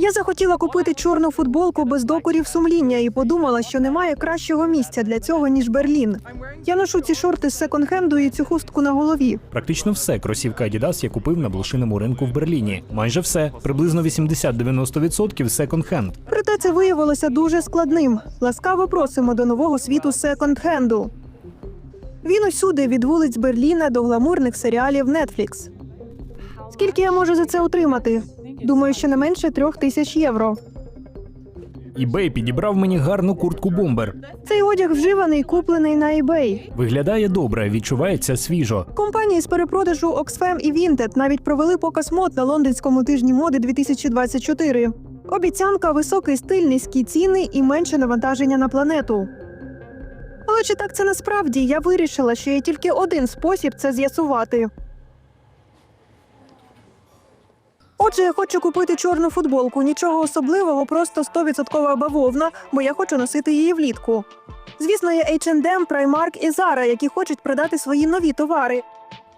Я захотіла купити чорну футболку без докорів сумління і подумала, що немає кращого місця для цього ніж Берлін. Я ношу ці шорти з секонд-хенду і цю хустку на голові. Практично все кросівка Adidas я купив на блошиному ринку в Берліні. Майже все, приблизно 80-90% секонд-хенд. Проте це виявилося дуже складним. Ласкаво просимо до нового світу секонд-хенду. Він усюди від вулиць Берліна до гламурних серіалів Netflix. Скільки я можу за це отримати? Думаю, що не менше трьох тисяч євро. eBay підібрав мені гарну куртку бомбер. Цей одяг вживаний, куплений на eBay. Виглядає добре, відчувається свіжо. Компанії з перепродажу Oxfam і Vinted навіть провели показ мод на лондонському тижні моди 2024. Обіцянка високий стиль, низькі ціни і менше навантаження на планету. Але чи так це насправді? Я вирішила, що є тільки один спосіб це з'ясувати. Отже, я хочу купити чорну футболку. Нічого особливого, просто 100% бавовна, бо я хочу носити її влітку. Звісно, є H&M, Primark і Zara, які хочуть продати свої нові товари.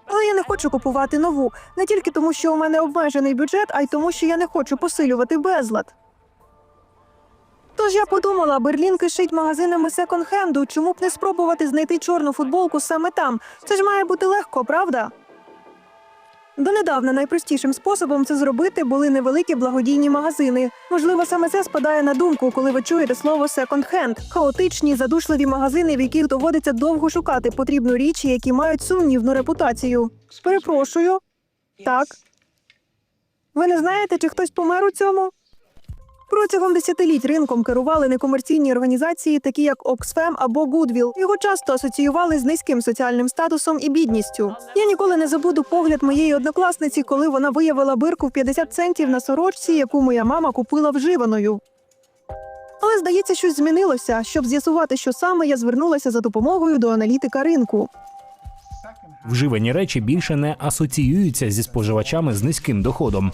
Але я не хочу купувати нову не тільки тому, що у мене обмежений бюджет, а й тому, що я не хочу посилювати безлад. Тож я подумала, Берлін кишить магазинами секонд-хенду, чому б не спробувати знайти чорну футболку саме там? Це ж має бути легко, правда? Донедавна найпростішим способом це зробити були невеликі благодійні магазини. Можливо, саме це спадає на думку, коли ви чуєте слово секонд-хенд. Хаотичні, задушливі магазини, в яких доводиться довго шукати потрібну річ, які мають сумнівну репутацію. Перепрошую. Так. Ви не знаєте, чи хтось помер у цьому? Протягом десятиліть ринком керували некомерційні організації, такі як Oxfam або Goodwill. Його часто асоціювали з низьким соціальним статусом і бідністю. Я ніколи не забуду погляд моєї однокласниці, коли вона виявила бирку в 50 центів на сорочці, яку моя мама купила вживаною. Але здається, щось змінилося. Щоб з'ясувати, що саме, я звернулася за допомогою до аналітика ринку. Вживані речі більше не асоціюються зі споживачами з низьким доходом.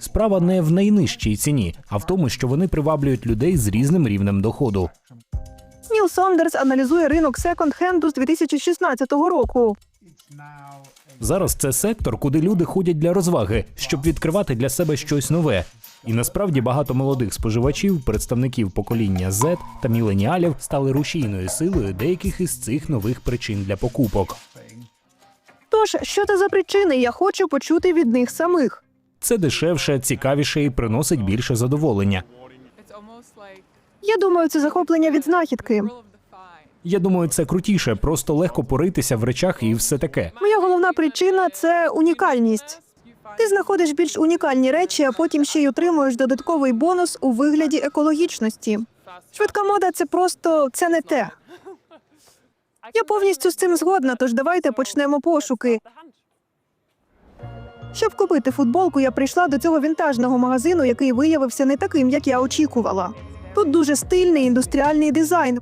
Справа не в найнижчій ціні, а в тому, що вони приваблюють людей з різним рівнем доходу. Ніл Сондерс аналізує ринок секонд-хенду з 2016 року. Зараз це сектор, куди люди ходять для розваги, щоб відкривати для себе щось нове. І насправді багато молодих споживачів, представників покоління Z та міленіалів стали рушійною силою деяких із цих нових причин для покупок. Тож, що це за причини? Я хочу почути від них самих. Це дешевше, цікавіше і приносить більше задоволення. Я думаю, це захоплення від знахідки. Я думаю, це крутіше, просто легко поритися в речах і все таке. Моя головна причина це унікальність. Ти знаходиш більш унікальні речі, а потім ще й отримуєш додатковий бонус у вигляді екологічності. Швидка мода це просто це не те. Я повністю з цим згодна, тож давайте почнемо пошуки. Щоб купити футболку, я прийшла до цього вінтажного магазину, який виявився не таким, як я очікувала. Тут дуже стильний індустріальний дизайн.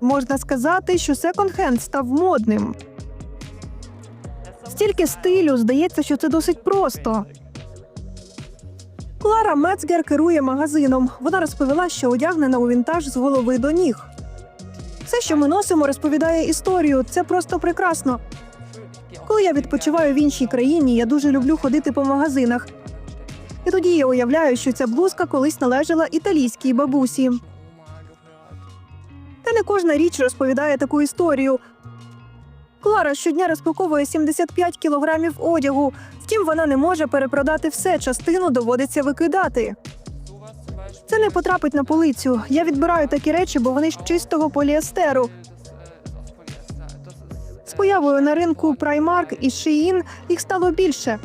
Можна сказати, що секонд-хенд став модним. Стільки стилю, здається, що це досить просто. Клара Мецгер керує магазином. Вона розповіла, що одягнена у вінтаж з голови до ніг. Все, що ми носимо, розповідає історію. Це просто прекрасно. Коли я відпочиваю в іншій країні, я дуже люблю ходити по магазинах. І тоді я уявляю, що ця блузка колись належала італійській бабусі. Та не кожна річ розповідає таку історію. Клара щодня розпаковує 75 кілограмів одягу. Втім, вона не може перепродати все, частину доводиться викидати. Це не потрапить на полицю. Я відбираю такі речі, бо вони з чистого поліестеру. Появою на ринку Primark і Shein їх стало більше.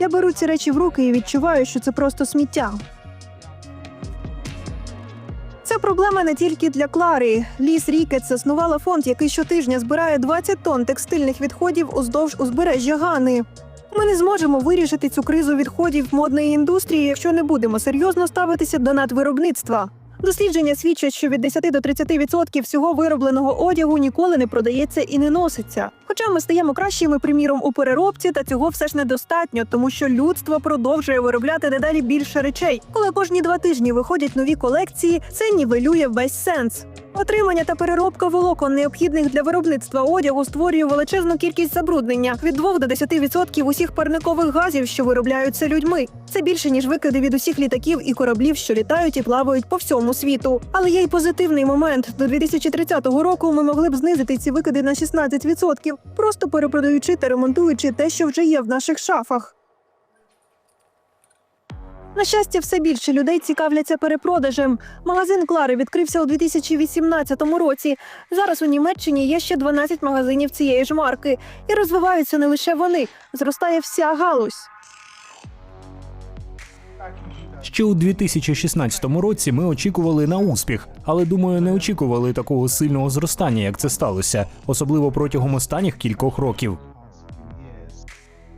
Я беру ці речі в руки і відчуваю, що це просто сміття. Це проблема не тільки для Клари. Ліс Рікет заснувала фонд, який щотижня збирає 20 тонн текстильних відходів уздовж узбережжя Гани. Ми не зможемо вирішити цю кризу відходів модної індустрії, якщо не будемо серйозно ставитися до надвиробництва. Дослідження свідчать, що від 10 до 30% всього виробленого одягу ніколи не продається і не носиться. Хоча ми стаємо кращими, приміром, у переробці, та цього все ж недостатньо, тому що людство продовжує виробляти дедалі більше речей. Коли кожні два тижні виходять нові колекції, це нівелює весь сенс. Отримання та переробка волокон, необхідних для виробництва одягу, створює величезну кількість забруднення від 2 до 10% усіх парникових газів, що виробляються людьми. Це більше ніж викиди від усіх літаків і кораблів, що літають і плавають по всьому світу. Але є й позитивний момент. До 2030 року ми могли б знизити ці викиди на 16%, просто перепродаючи та ремонтуючи те, що вже є в наших шафах. На щастя, все більше людей цікавляться перепродажем. Магазин Клари відкрився у 2018 році. Зараз у Німеччині є ще 12 магазинів цієї ж марки. І розвиваються не лише вони, зростає вся галузь. Ще у 2016 році ми очікували на успіх, але думаю, не очікували такого сильного зростання, як це сталося, особливо протягом останніх кількох років.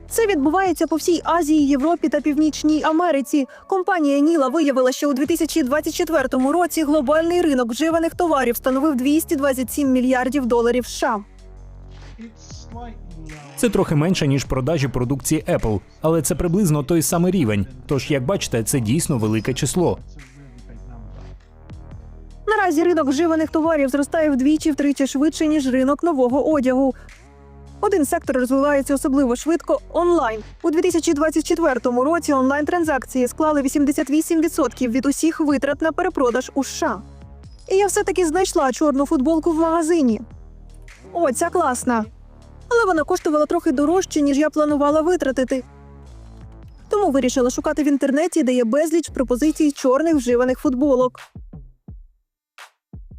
Це відбувається по всій Азії, Європі та Північній Америці. Компанія Ніла виявила, що у 2024 році глобальний ринок вживаних товарів становив 227 мільярдів доларів США. Це трохи менше ніж продажі продукції Apple, але це приблизно той самий рівень. Тож, як бачите, це дійсно велике число. Наразі ринок вживаних товарів зростає вдвічі-втричі швидше, ніж ринок нового одягу. Один сектор розвивається особливо швидко онлайн. У 2024 році онлайн-транзакції склали 88% від усіх витрат на перепродаж у США. І я все-таки знайшла чорну футболку в магазині. О, ця класна. Але вона коштувала трохи дорожче, ніж я планувала витратити. Тому вирішила шукати в інтернеті, де є безліч пропозицій чорних вживаних футболок.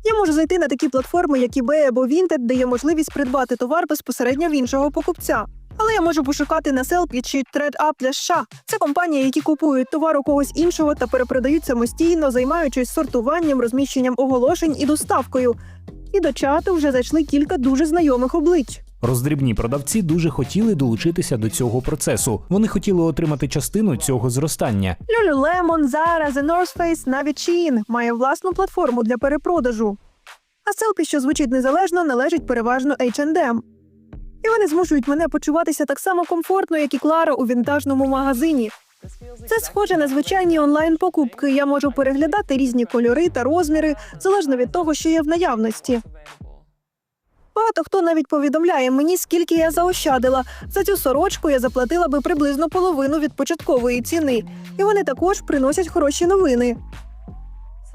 Я можу зайти на такі платформи, як eBay або Vinted, де є можливість придбати товар безпосередньо в іншого покупця. Але я можу пошукати на Селпі чи ThreadUp для США. Це компанії, які купують товар у когось іншого та перепродають самостійно, займаючись сортуванням, розміщенням оголошень і доставкою. І до чату вже зайшли кілька дуже знайомих облич. Роздрібні продавці дуже хотіли долучитися до цього процесу. Вони хотіли отримати частину цього зростання. Lululemon, Zara, The North Face, навіть Shein має власну платформу для перепродажу. А селпі, що звучить незалежно, належить переважно H&M. І вони змушують мене почуватися так само комфортно, як і Клара у вінтажному магазині. Це схоже на звичайні онлайн-покупки. Я можу переглядати різні кольори та розміри залежно від того, що є в наявності. Багато хто навіть повідомляє мені, скільки я заощадила. За цю сорочку я заплатила би приблизно половину від початкової ціни, і вони також приносять хороші новини.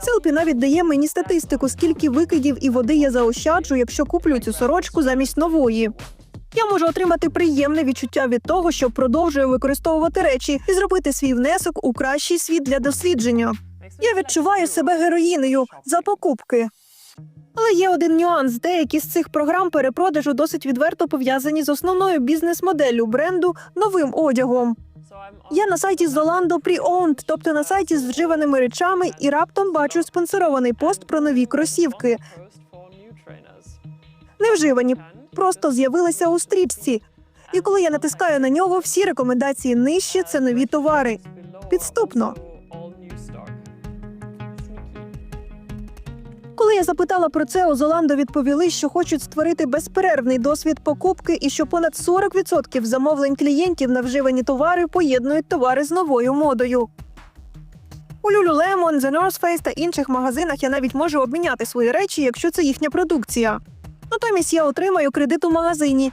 Селпі навіть дає мені статистику, скільки викидів і води я заощаджу, якщо куплю цю сорочку замість нової. Я можу отримати приємне відчуття від того, що продовжую використовувати речі і зробити свій внесок у кращий світ для дослідження. Я відчуваю себе героїнею за покупки. Але є один нюанс: деякі з цих програм перепродажу досить відверто пов'язані з основною бізнес-моделлю бренду новим одягом. Я на сайті Zalando Pre-Owned, тобто на сайті з вживаними речами, і раптом бачу спонсорований пост про нові кросівки. Не вживані, просто з'явилися у стрічці. І коли я натискаю на нього, всі рекомендації нижче це нові товари. Підступно. Коли я запитала про це, у Золандо відповіли, що хочуть створити безперервний досвід покупки і що понад 40% замовлень клієнтів на вживані товари поєднують товари з новою модою. У Lululemon, The North Face та інших магазинах я навіть можу обміняти свої речі, якщо це їхня продукція. Натомість я отримаю кредит у магазині.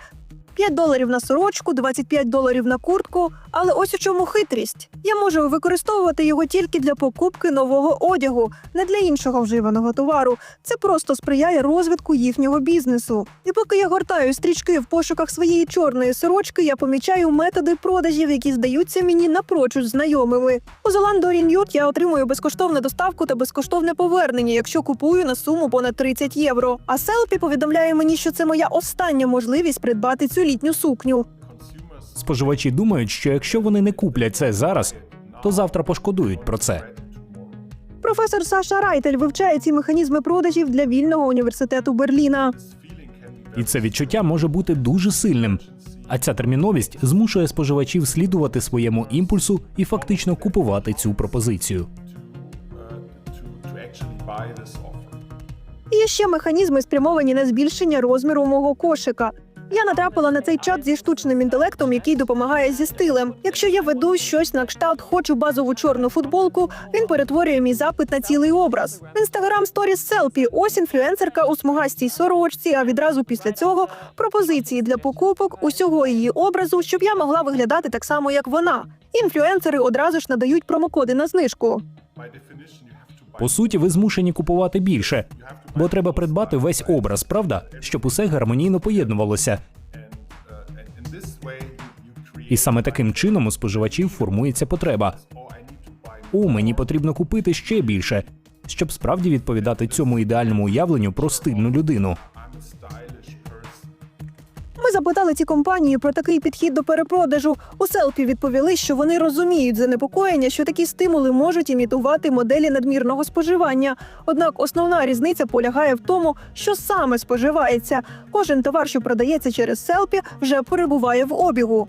5 доларів на сорочку, 25 доларів на куртку. Але ось у чому хитрість. Я можу використовувати його тільки для покупки нового одягу, не для іншого вживаного товару. Це просто сприяє розвитку їхнього бізнесу. І поки я гортаю стрічки в пошуках своєї чорної сорочки, я помічаю методи продажів, які здаються мені напрочуд знайомими. У Renew я отримую безкоштовну доставку та безкоштовне повернення, якщо купую на суму понад 30 євро. А Селпі повідомляє мені, що це моя остання можливість придбати цю літню сукню. Споживачі думають, що якщо вони не куплять це зараз, то завтра пошкодують про це. Професор Саша Райтель вивчає ці механізми продажів для вільного університету Берліна. І це відчуття може бути дуже сильним. А ця терміновість змушує споживачів слідувати своєму імпульсу і фактично купувати цю пропозицію. І є ще механізми спрямовані на збільшення розміру мого кошика. Я натрапила на цей чат зі штучним інтелектом, який допомагає зі стилем. Якщо я веду щось на кшталт хочу базову чорну футболку, він перетворює мій запит на цілий образ. Інстаграм сторіс селфі. Ось інфлюенсерка у смугастій сорочці. А відразу після цього пропозиції для покупок усього її образу, щоб я могла виглядати так само, як вона. Інфлюенсери одразу ж надають промокоди на знижку. По суті, ви змушені купувати більше, бо треба придбати весь образ, правда, щоб усе гармонійно поєднувалося. І саме таким чином у споживачів формується потреба. О, мені потрібно купити ще більше, щоб справді відповідати цьому ідеальному уявленню про стильну людину. Запитали ці компанії про такий підхід до перепродажу. У селфі відповіли, що вони розуміють занепокоєння, що такі стимули можуть імітувати моделі надмірного споживання. Однак основна різниця полягає в тому, що саме споживається. Кожен товар, що продається через селфі, вже перебуває в обігу.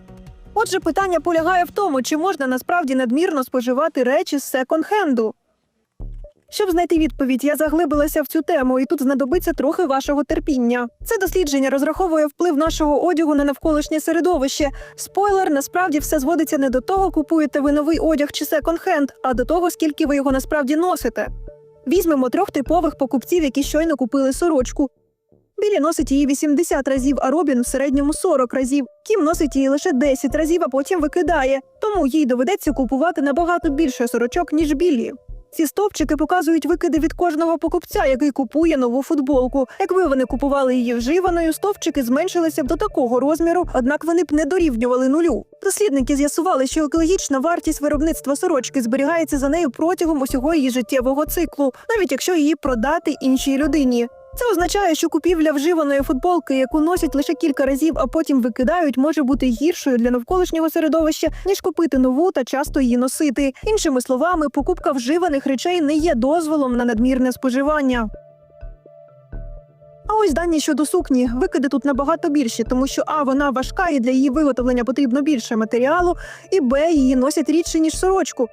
Отже, питання полягає в тому, чи можна насправді надмірно споживати речі з секонд-хенду. Щоб знайти відповідь, я заглибилася в цю тему, і тут знадобиться трохи вашого терпіння. Це дослідження розраховує вплив нашого одягу на навколишнє середовище. Спойлер, насправді все зводиться не до того, купуєте ви новий одяг чи секонд-хенд, а до того, скільки ви його насправді носите. Візьмемо трьох типових покупців, які щойно купили сорочку. Білі носить її 80 разів, а Робін в середньому 40 разів. Кім носить її лише 10 разів, а потім викидає. Тому їй доведеться купувати набагато більше сорочок, ніж білі. Ці стовпчики показують викиди від кожного покупця, який купує нову футболку. Якби вони купували її вживаною, стовпчики зменшилися б до такого розміру, однак вони б не дорівнювали нулю. Дослідники з'ясували, що екологічна вартість виробництва сорочки зберігається за нею протягом усього її життєвого циклу, навіть якщо її продати іншій людині. Це означає, що купівля вживаної футболки, яку носять лише кілька разів, а потім викидають, може бути гіршою для навколишнього середовища, ніж купити нову та часто її носити. Іншими словами, покупка вживаних речей не є дозволом на надмірне споживання. А ось дані щодо сукні. Викиди тут набагато більші, тому що а вона важка і для її виготовлення потрібно більше матеріалу, і б її носять рідше ніж сорочку.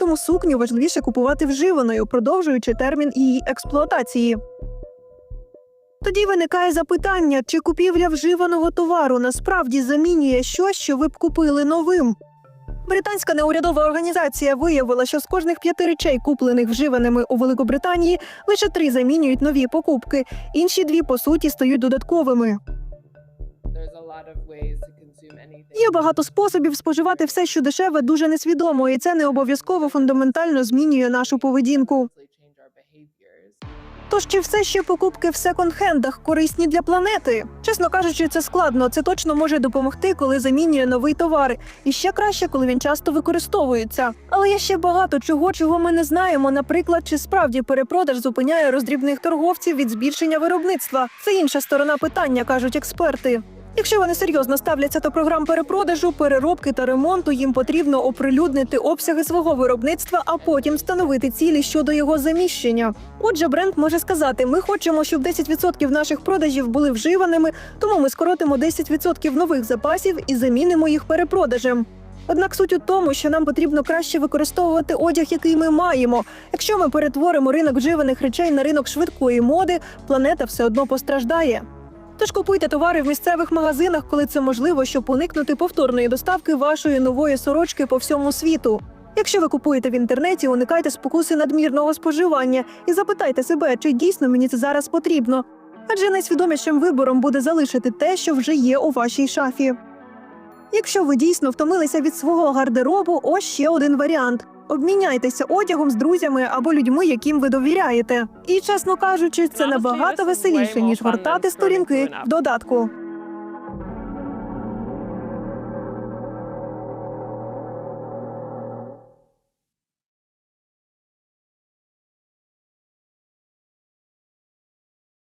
Тому сукню важливіше купувати вживаною, продовжуючи термін її експлуатації. Тоді виникає запитання, чи купівля вживаного товару насправді замінює щось, що ви б купили новим. Британська неурядова організація виявила, що з кожних п'яти речей, куплених вживаними у Великобританії, лише три замінюють нові покупки, інші дві по суті стають додатковими. Є багато способів споживати все, що дешеве, дуже несвідомо, і це не обов'язково фундаментально змінює нашу поведінку. Тож чи все ще покупки в секонд-хендах корисні для планети? Чесно кажучи, це складно. Це точно може допомогти, коли замінює новий товар. І ще краще, коли він часто використовується. Але є ще багато чого, чого ми не знаємо. Наприклад, чи справді перепродаж зупиняє роздрібних торговців від збільшення виробництва. Це інша сторона питання, кажуть експерти. Якщо вони серйозно ставляться до програм перепродажу, переробки та ремонту, їм потрібно оприлюднити обсяги свого виробництва, а потім встановити цілі щодо його заміщення. Отже, бренд може сказати: ми хочемо, щоб 10% наших продажів були вживаними, тому ми скоротимо 10% нових запасів і замінимо їх перепродажем. Однак суть у тому, що нам потрібно краще використовувати одяг, який ми маємо. Якщо ми перетворимо ринок вживаних речей на ринок швидкої моди, планета все одно постраждає. Тож купуйте товари в місцевих магазинах, коли це можливо, щоб уникнути повторної доставки вашої нової сорочки по всьому світу. Якщо ви купуєте в інтернеті, уникайте спокуси надмірного споживання і запитайте себе, чи дійсно мені це зараз потрібно. Адже найсвідомішим вибором буде залишити те, що вже є у вашій шафі. Якщо ви дійсно втомилися від свого гардеробу, ось ще один варіант. Обміняйтеся одягом з друзями або людьми, яким ви довіряєте. І чесно кажучи, це набагато веселіше ніж гортати сторінки в додатку.